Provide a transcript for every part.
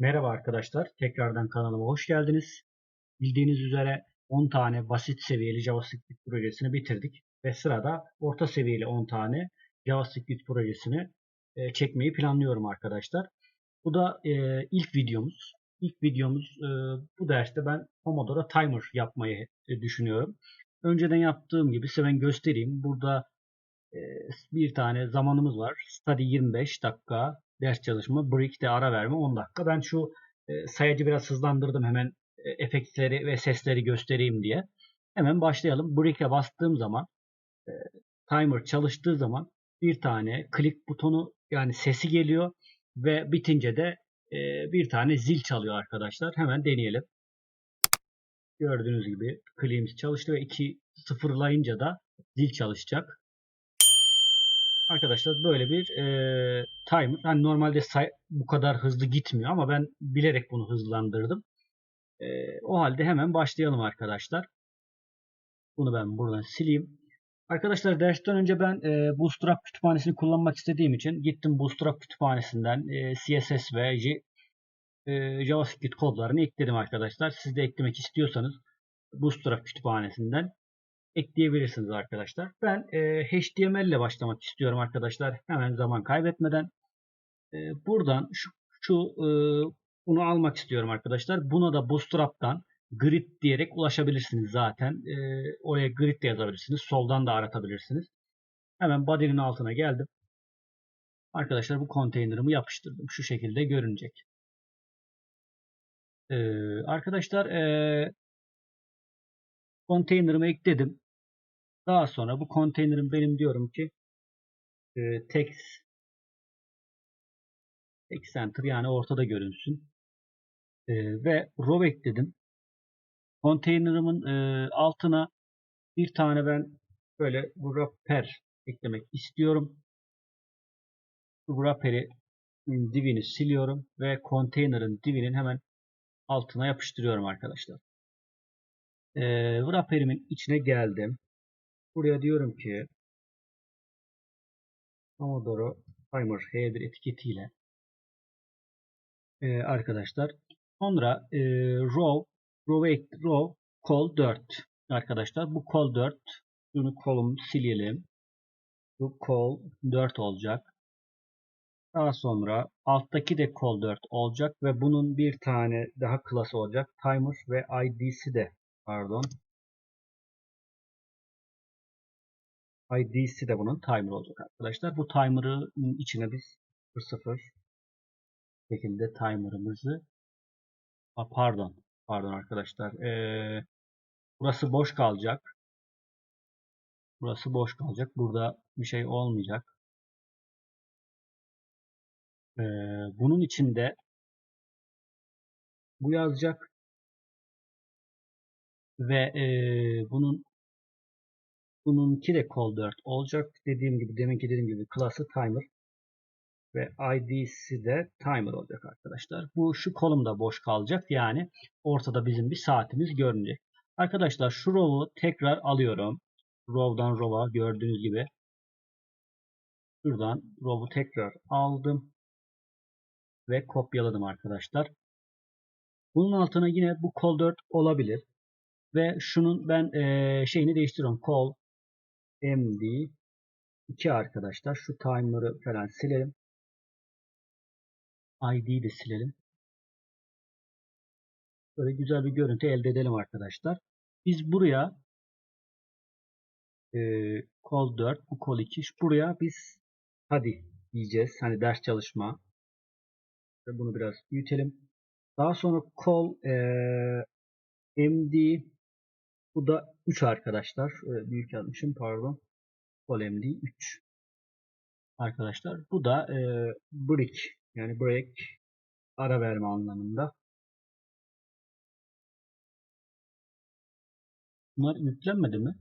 Merhaba arkadaşlar, tekrardan kanalıma hoş geldiniz. Bildiğiniz üzere 10 tane basit seviyeli JavaScript projesini bitirdik ve sırada orta seviyeli 10 tane JavaScript projesini e, çekmeyi planlıyorum arkadaşlar. Bu da e, ilk videomuz. İlk videomuz e, bu derste ben Pomodoro Timer yapmayı düşünüyorum. Önceden yaptığım gibi size ben göstereyim. Burada bir tane zamanımız var. Study 25 dakika, ders çalışma, break'te ara verme 10 dakika. Ben şu e, sayacı biraz hızlandırdım hemen e, efektleri ve sesleri göstereyim diye. Hemen başlayalım. Break'e bastığım zaman e, timer çalıştığı zaman bir tane klik butonu yani sesi geliyor ve bitince de bir tane zil çalıyor arkadaşlar. Hemen deneyelim. Gördüğünüz gibi kliğimiz çalıştı ve 2 sıfırlayınca da zil çalışacak. Arkadaşlar böyle bir e, timer. Hani normalde bu kadar hızlı gitmiyor ama ben bilerek bunu hızlandırdım. E, o halde hemen başlayalım arkadaşlar. Bunu ben buradan sileyim. Arkadaşlar dersten önce ben e, Bootstrap kütüphanesini kullanmak istediğim için gittim Bootstrap kütüphanesinden e, CSS ve J, e, JavaScript kodlarını ekledim arkadaşlar. Siz de eklemek istiyorsanız Bootstrap kütüphanesinden ekleyebilirsiniz arkadaşlar. Ben e, HTML ile başlamak istiyorum arkadaşlar. Hemen zaman kaybetmeden. E, buradan şu, şu e, bunu almak istiyorum arkadaşlar. Buna da Bootstrap'tan grid diyerek ulaşabilirsiniz zaten. E, oraya grid de yazabilirsiniz. Soldan da aratabilirsiniz. Hemen body'nin altına geldim. Arkadaşlar bu konteynerımı yapıştırdım. Şu şekilde görünecek. E, arkadaşlar e, konteynerımı ekledim. Daha sonra bu konteynerim benim diyorum ki e, text text center yani ortada görünsün. E, ve row ekledim. Konteynerimin e, altına bir tane ben böyle wrapper eklemek istiyorum. Bu wrapper'i divini siliyorum ve konteynerin divinin hemen altına yapıştırıyorum arkadaşlar. E, wrapperimin içine geldim. Buraya diyorum ki Pomodoro Timer H1 etiketiyle e, arkadaşlar. Sonra e, row row, row call 4 arkadaşlar. Bu call 4 bunu kolum silelim. Bu call 4 olacak. Daha sonra alttaki de call 4 olacak ve bunun bir tane daha klası olacak. Timer ve ID'si de pardon ID'si de bunun timer olacak arkadaşlar. Bu timer'ı içine biz 00 şekilde timer'ımızı pardon pardon arkadaşlar ee, burası boş kalacak. Burası boş kalacak. Burada bir şey olmayacak. Ee, bunun içinde bu yazacak ve e, bunun Bununki de call 4 olacak. Dediğim gibi deminki dediğim gibi klası timer ve id'si de timer olacak arkadaşlar. Bu şu kolumda boş kalacak. Yani ortada bizim bir saatimiz görünecek. Arkadaşlar şu row'u tekrar alıyorum. Row'dan row'a gördüğünüz gibi. Şuradan row'u tekrar aldım. Ve kopyaladım arkadaşlar. Bunun altına yine bu call 4 olabilir. Ve şunun ben e, şeyini değiştiriyorum. Call MD 2 arkadaşlar. Şu timer'ı falan silelim. ID'yi de silelim. Böyle güzel bir görüntü elde edelim arkadaşlar. Biz buraya e, kol 4, bu kol 2. Buraya biz hadi diyeceğiz. Hani ders çalışma. Bunu biraz büyütelim. Daha sonra kol e, MD bu da 3 arkadaşlar. Büyük yazmışım pardon. Column 3. Arkadaşlar bu da e, break yani break ara verme anlamında. Bunlar yüklenmedi mi?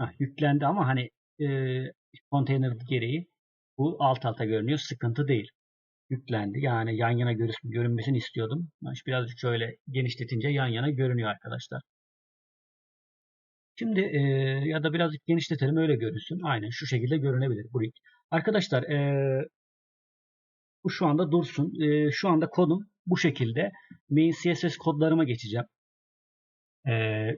Heh, yüklendi ama hani e, konteyner gereği bu alt alta görünüyor. Sıkıntı değil. Yüklendi. Yani yan yana görünmesini istiyordum. Ben birazcık şöyle genişletince yan yana görünüyor arkadaşlar. Şimdi e, ya da birazcık genişletelim öyle görünsün. Aynen şu şekilde görünebilir bu rig. Arkadaşlar e, bu şu anda dursun. E, şu anda kodum bu şekilde main CSS kodlarıma geçeceğim. Ee,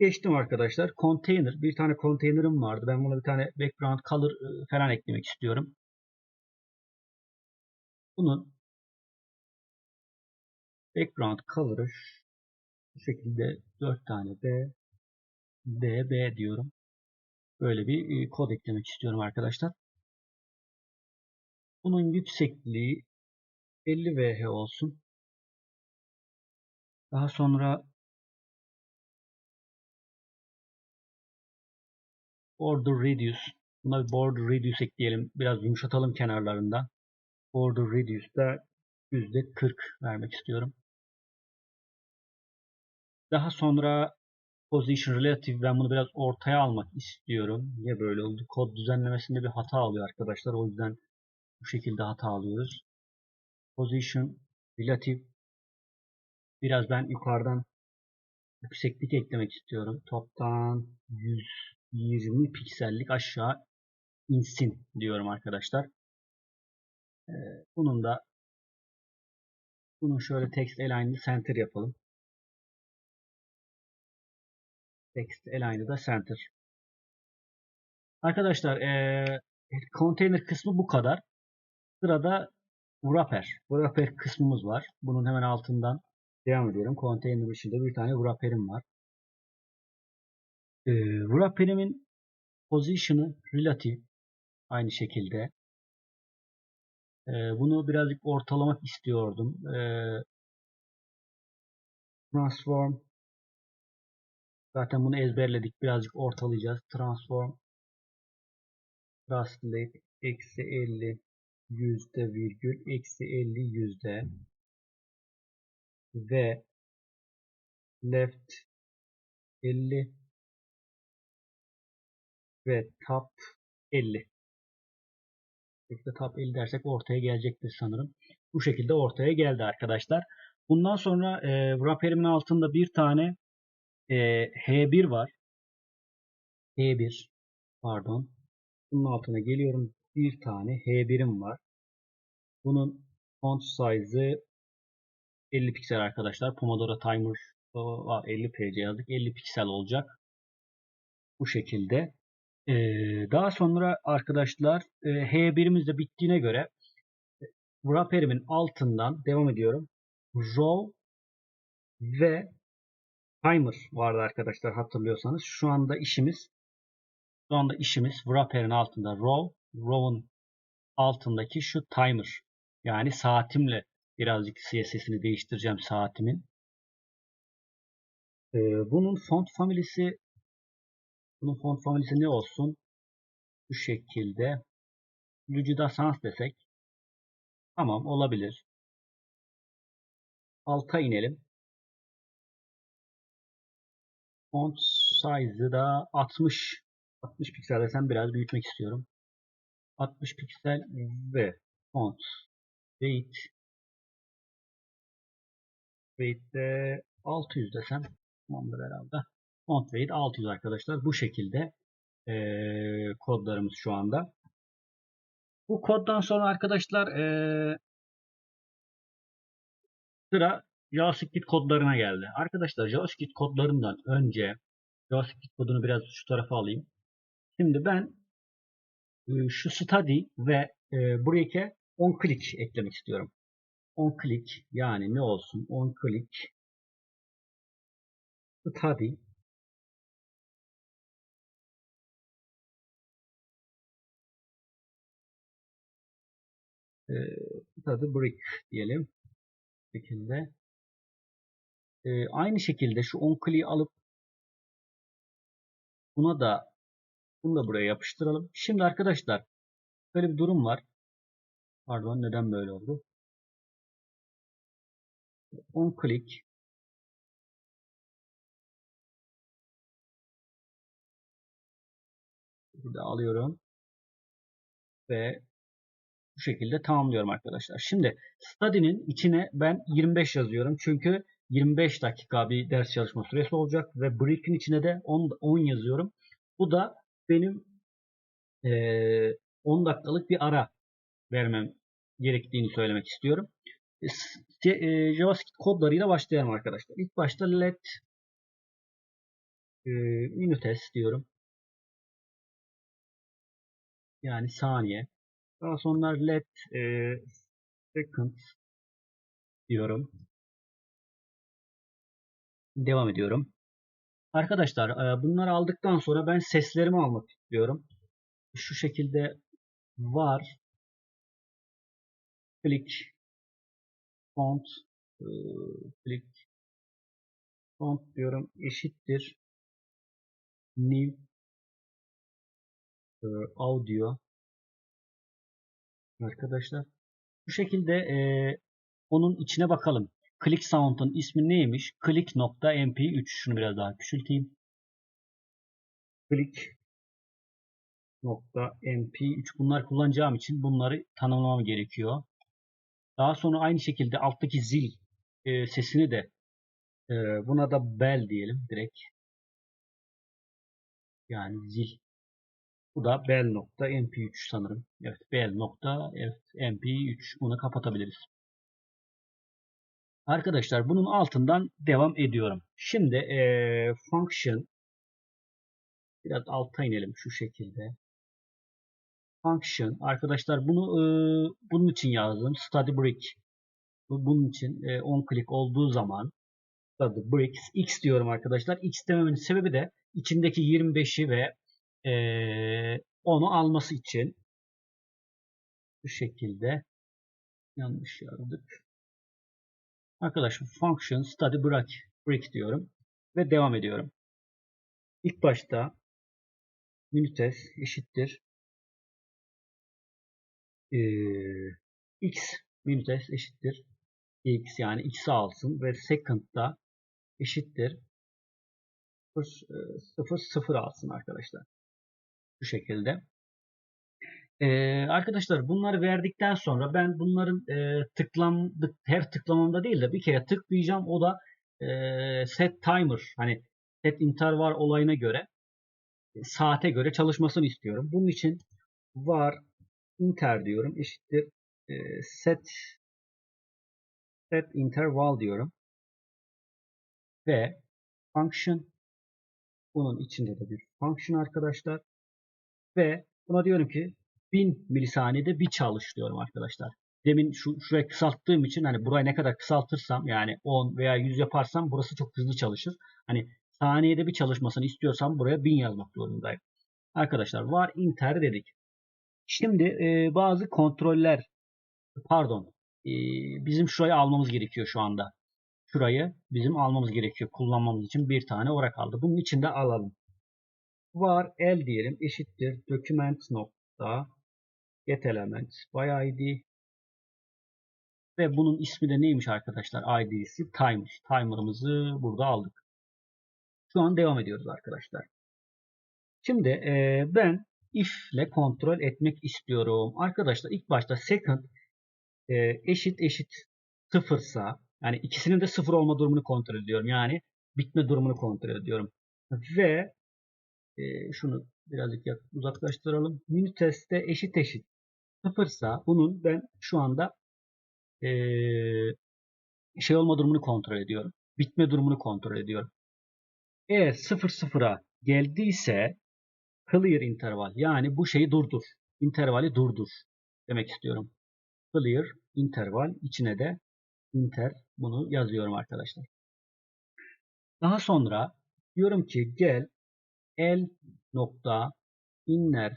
geçtim arkadaşlar. Container. Bir tane container'ım vardı. Ben buna bir tane background color e, falan eklemek istiyorum. Bunun background color'ı bu şekilde 4 tane B B B diyorum. Böyle bir e, kod eklemek istiyorum arkadaşlar. Bunun yüksekliği 50 VH olsun. Daha sonra border radius. Buna bir border radius ekleyelim. Biraz yumuşatalım kenarlarında. Border radius'da %40 vermek istiyorum. Daha sonra position relative ben bunu biraz ortaya almak istiyorum. Niye böyle oldu? Kod düzenlemesinde bir hata alıyor arkadaşlar. O yüzden bu şekilde hata alıyoruz. Position relative biraz ben yukarıdan yükseklik eklemek istiyorum. Toptan 120 piksellik aşağı insin diyorum arkadaşlar. Ee, bunun da bunun şöyle text aligned center yapalım. Text aligned da center. Arkadaşlar ee, container kısmı bu kadar. Sırada wrapper. Wrapper kısmımız var. Bunun hemen altından devam ediyorum. Container içinde bir tane wrapper'im var. E, wrapper'imin position'ı relative aynı şekilde. E, bunu birazcık ortalamak istiyordum. E, transform zaten bunu ezberledik. Birazcık ortalayacağız. Transform translate eksi 50 yüzde virgül eksi 50 yüzde ve left 50 ve top 50 işte top 50 dersek ortaya gelecektir sanırım. Bu şekilde ortaya geldi arkadaşlar. Bundan sonra e, wrapperimin altında bir tane e, H1 var. H1 pardon. Bunun altına geliyorum. Bir tane H1'im var. Bunun font size'ı 50 piksel arkadaşlar. Pomodoro Timer 50 pc yazdık. 50 piksel olacak. Bu şekilde. Ee, daha sonra arkadaşlar e, H1'imiz de bittiğine göre wrapperimin altından devam ediyorum. Row ve timer vardı arkadaşlar hatırlıyorsanız. Şu anda işimiz şu anda işimiz wrapper'in altında row, row'un altındaki şu timer. Yani saatimle birazcık CSS'ini değiştireceğim saatimin. Ee, bunun font family'si bunun font family'si ne olsun? Bu şekilde Lucida Sans desek tamam olabilir. Alta inelim. Font size'ı da 60 60 piksel desem biraz büyütmek istiyorum. 60 piksel ve font weight weight de 600 desem tamamdır herhalde. Font weight 600 arkadaşlar. Bu şekilde e, kodlarımız şu anda. Bu koddan sonra arkadaşlar e, sıra JavaScript kodlarına geldi. Arkadaşlar JavaScript kodlarından önce JavaScript kodunu biraz şu tarafa alayım. Şimdi ben e, şu study ve e, buraya on click eklemek istiyorum. On click yani ne olsun? On click study e, study brick diyelim. Şekilde. E, aynı şekilde şu on click'i alıp buna da bunu da buraya yapıştıralım. Şimdi arkadaşlar böyle bir durum var. Pardon neden böyle oldu? On click Burada alıyorum. Ve bu şekilde tamamlıyorum arkadaşlar. Şimdi study'nin içine ben 25 yazıyorum. Çünkü 25 dakika bir ders çalışma süresi olacak ve brief'in içine de 10, 10 yazıyorum. Bu da benim e, 10 dakikalık bir ara vermem gerektiğini söylemek istiyorum. e, e, JavaScript kodlarıyla başlayalım arkadaşlar. İlk başta let e, minutes diyorum. Yani saniye. Daha sonra let e, second diyorum. Devam ediyorum. Arkadaşlar e, bunları aldıktan sonra ben seslerimi almak istiyorum. Şu şekilde var click font e, click font diyorum eşittir new e, audio arkadaşlar. Bu şekilde e, onun içine bakalım. Click Sound'un ismi neymiş? Click.mp3 şunu biraz daha küçülteyim. Click .mp3 bunlar kullanacağım için bunları tanımlamam gerekiyor. Daha sonra aynı şekilde alttaki zil e, sesini de e, buna da bell diyelim direkt. Yani zil. Bu da bell.mp3 sanırım. Evet bell.mp3 bunu kapatabiliriz. Arkadaşlar bunun altından devam ediyorum. Şimdi e, function biraz alta inelim şu şekilde. Function arkadaşlar bunu e, bunun için yazdım. Study brick. Bu, bunun için e, on click olduğu zaman study bricks x diyorum arkadaşlar. X dememin sebebi de içindeki 25'i ve e, onu alması için bu şekilde yanlış yazdık. Arkadaşlar function study brick, brick diyorum ve devam ediyorum. İlk başta minutes eşittir ee, x minutes eşittir x yani x'i alsın ve second'da eşittir 0, 0, 0 alsın arkadaşlar. Bu şekilde. Ee, arkadaşlar bunları verdikten sonra ben bunların e, tıklandık her tıklamamda değil de bir kere tıklayacağım. O da e, set timer hani set interval olayına göre e, saate göre çalışmasını istiyorum. Bunun için var inter diyorum eşittir e, set set interval diyorum ve function bunun içinde de bir function arkadaşlar ve buna diyorum ki 1000 milisaniyede bir çalış diyorum arkadaşlar. Demin şu şuraya kısalttığım için hani burayı ne kadar kısaltırsam yani 10 veya 100 yaparsam burası çok hızlı çalışır. Hani saniyede bir çalışmasını istiyorsam buraya 1000 yazmak zorundayım. Arkadaşlar var inter dedik. Şimdi e, bazı kontroller pardon e, bizim şurayı almamız gerekiyor şu anda. Şurayı bizim almamız gerekiyor kullanmamız için bir tane olarak aldı. Bunun için de alalım. Var el diyelim eşittir document nokta get element by id ve bunun ismi de neymiş arkadaşlar id'si timer. Timer'ımızı burada aldık. Şu an devam ediyoruz arkadaşlar. Şimdi e, ben if ile kontrol etmek istiyorum. Arkadaşlar ilk başta second e, eşit eşit sıfırsa yani ikisinin de sıfır olma durumunu kontrol ediyorum. Yani bitme durumunu kontrol ediyorum. Ve e, şunu birazcık uzaklaştıralım. Minutes'te eşit eşit sıfırsa bunun ben şu anda e, şey olma durumunu kontrol ediyorum. Bitme durumunu kontrol ediyorum. Eğer sıfır sıfıra geldiyse clear interval yani bu şeyi durdur. İntervali durdur demek istiyorum. Clear interval içine de inter bunu yazıyorum arkadaşlar. Daha sonra diyorum ki gel el nokta inner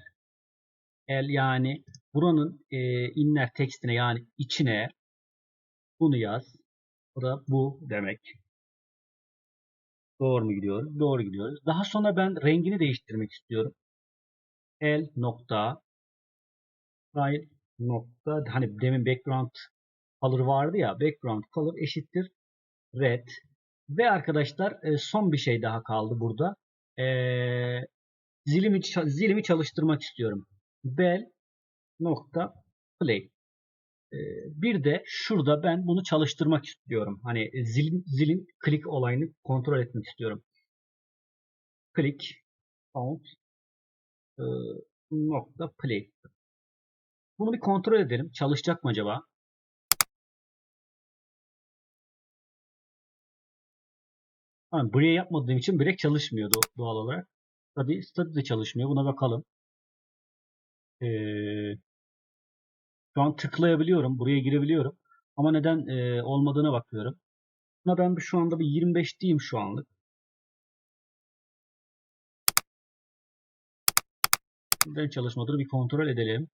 el yani buranın e, inner tekstine yani içine bunu yaz. Bu da bu demek. Doğru mu gidiyoruz? Doğru gidiyoruz. Daha sonra ben rengini değiştirmek istiyorum. El nokta file nokta hani demin background color vardı ya background color eşittir red ve arkadaşlar e, son bir şey daha kaldı burada. Ee, zilimi zilimi çalıştırmak istiyorum. Bell nokta play. Ee, bir de şurada ben bunu çalıştırmak istiyorum. Hani zilin, zilin klik olayını kontrol etmek istiyorum. Klik sound e, nokta play. Bunu bir kontrol edelim. Çalışacak mı acaba? Hani buraya yapmadığım için break çalışmıyor doğal olarak. Tabi stadı da çalışmıyor. Buna bakalım. Ee, şu an tıklayabiliyorum. Buraya girebiliyorum. Ama neden e, olmadığına bakıyorum. Buna ben şu anda bir 25 diyeyim şu anlık. Neden çalışmadığını bir kontrol edelim.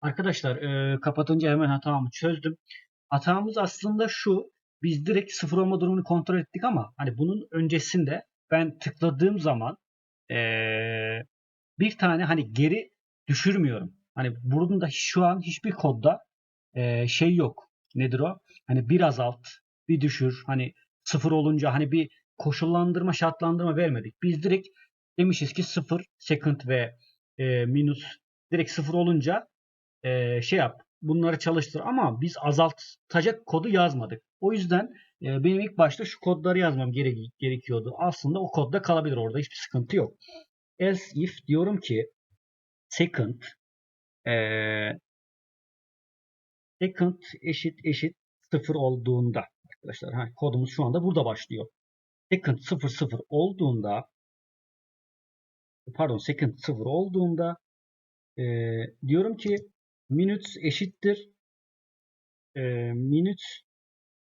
Arkadaşlar e, kapatınca hemen hatamı çözdüm. Hatamız aslında şu. Biz direkt sıfır olma durumunu kontrol ettik ama hani bunun öncesinde ben tıkladığım zaman e, bir tane hani geri düşürmüyorum. Hani burada şu an hiçbir kodda e, şey yok. Nedir o? Hani bir azalt, bir düşür. Hani sıfır olunca hani bir koşullandırma, şartlandırma vermedik. Biz direkt demişiz ki sıfır, second ve e, minus direkt sıfır olunca e, şey yap. Bunları çalıştır ama biz azaltacak kodu yazmadık. O yüzden e, benim ilk başta şu kodları yazmam gere- gerekiyordu. Aslında o kodda kalabilir orada hiçbir sıkıntı yok. Else if diyorum ki second e, second eşit eşit sıfır olduğunda arkadaşlar ha, kodumuz şu anda burada başlıyor. Second sıfır sıfır olduğunda pardon second sıfır olduğunda e, diyorum ki minutes eşittir e, minutes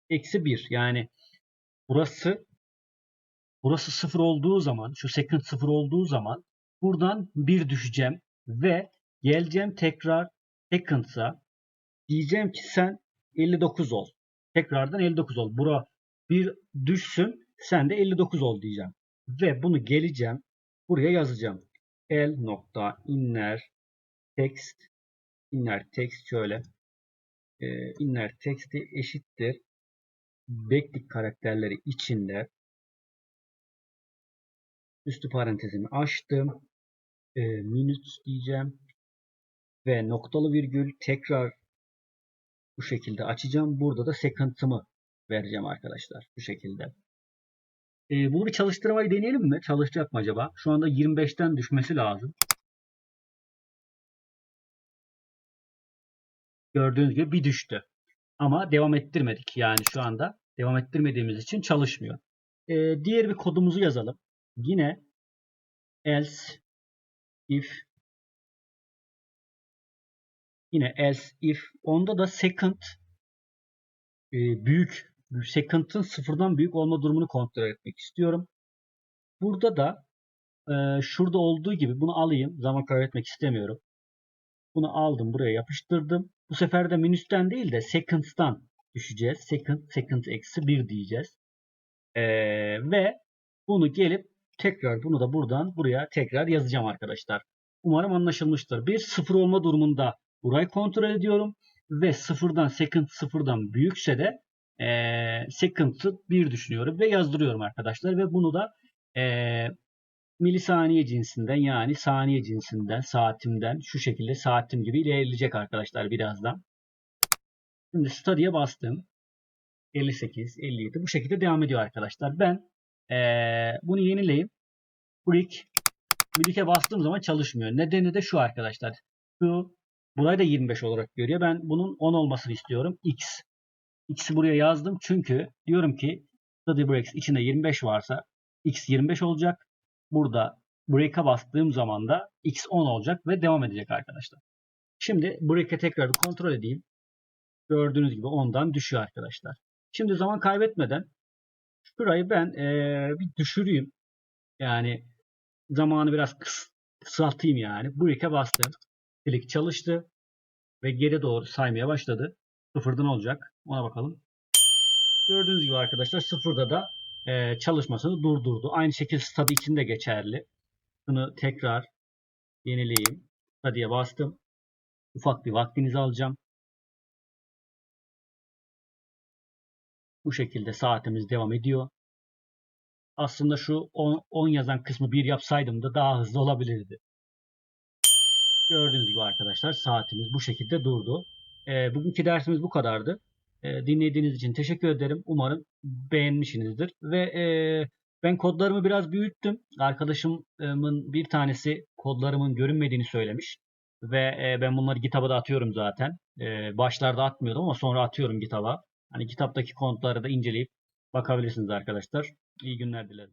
eksi 1 yani burası burası sıfır olduğu zaman şu second sıfır olduğu zaman buradan 1 düşeceğim ve geleceğim tekrar seconds'a diyeceğim ki sen 59 ol. Tekrardan 59 ol. Bura bir düşsün sen de 59 ol diyeceğim. Ve bunu geleceğim buraya yazacağım. L nokta inner text inner text şöyle e, inner text'i eşittir backtick karakterleri içinde üstü parantezimi açtım. E, minutes diyeceğim ve noktalı virgül tekrar bu şekilde açacağım. Burada da second'ımı vereceğim arkadaşlar. Bu şekilde. E, bunu bir çalıştırmayı deneyelim mi? Çalışacak mı acaba? Şu anda 25'ten düşmesi lazım. Gördüğünüz gibi bir düştü. Ama devam ettirmedik. Yani şu anda devam ettirmediğimiz için çalışmıyor. Ee, diğer bir kodumuzu yazalım. Yine else if yine else if onda da second e, büyük second'ın sıfırdan büyük olma durumunu kontrol etmek istiyorum. Burada da e, şurada olduğu gibi bunu alayım. Zaman kaybetmek istemiyorum. Bunu aldım buraya yapıştırdım. Bu sefer de minüsten değil de seconds'tan düşeceğiz. Second, second eksi 1 diyeceğiz. Ee, ve bunu gelip tekrar bunu da buradan buraya tekrar yazacağım arkadaşlar. Umarım anlaşılmıştır. Bir sıfır olma durumunda burayı kontrol ediyorum. Ve sıfırdan second sıfırdan büyükse de ee, second'ı 1 düşünüyorum ve yazdırıyorum arkadaşlar. Ve bunu da ee, milisaniye cinsinden yani saniye cinsinden, saatimden şu şekilde saatim gibi ilerleyecek arkadaşlar birazdan. Şimdi study'ye bastım. 58, 57 bu şekilde devam ediyor arkadaşlar. Ben ee, bunu yenileyim. Brick Brick'e bastığım zaman çalışmıyor. Nedeni de şu arkadaşlar. Şu burayı da 25 olarak görüyor. Ben bunun 10 olmasını istiyorum. X. X'i buraya yazdım çünkü diyorum ki study breaks içinde 25 varsa X 25 olacak burada break'e bastığım zaman da x 10 olacak ve devam edecek arkadaşlar. Şimdi break'e tekrar kontrol edeyim. Gördüğünüz gibi 10'dan düşüyor arkadaşlar. Şimdi zaman kaybetmeden şurayı ben ee, bir düşüreyim. Yani zamanı biraz kıs kısaltayım yani. Break'e bastım. Click çalıştı. Ve geri doğru saymaya başladı. Sıfırda ne olacak? Ona bakalım. Gördüğünüz gibi arkadaşlar sıfırda da e, çalışmasını durdurdu. Aynı şekilde study için de geçerli. Bunu tekrar yenileyeyim. Study'ye bastım. Ufak bir vaktinizi alacağım. Bu şekilde saatimiz devam ediyor. Aslında şu 10, 10 yazan kısmı bir yapsaydım da daha hızlı olabilirdi. Gördüğünüz gibi arkadaşlar saatimiz bu şekilde durdu. E, bugünkü dersimiz bu kadardı. E, dinlediğiniz için teşekkür ederim. Umarım beğenmişsinizdir. Ve e, ben kodlarımı biraz büyüttüm. Arkadaşımın bir tanesi kodlarımın görünmediğini söylemiş. Ve e, ben bunları GitHub'a da atıyorum zaten. E, başlarda atmıyordum ama sonra atıyorum GitHub'a. Hani kitaptaki kodları da inceleyip bakabilirsiniz arkadaşlar. İyi günler dilerim.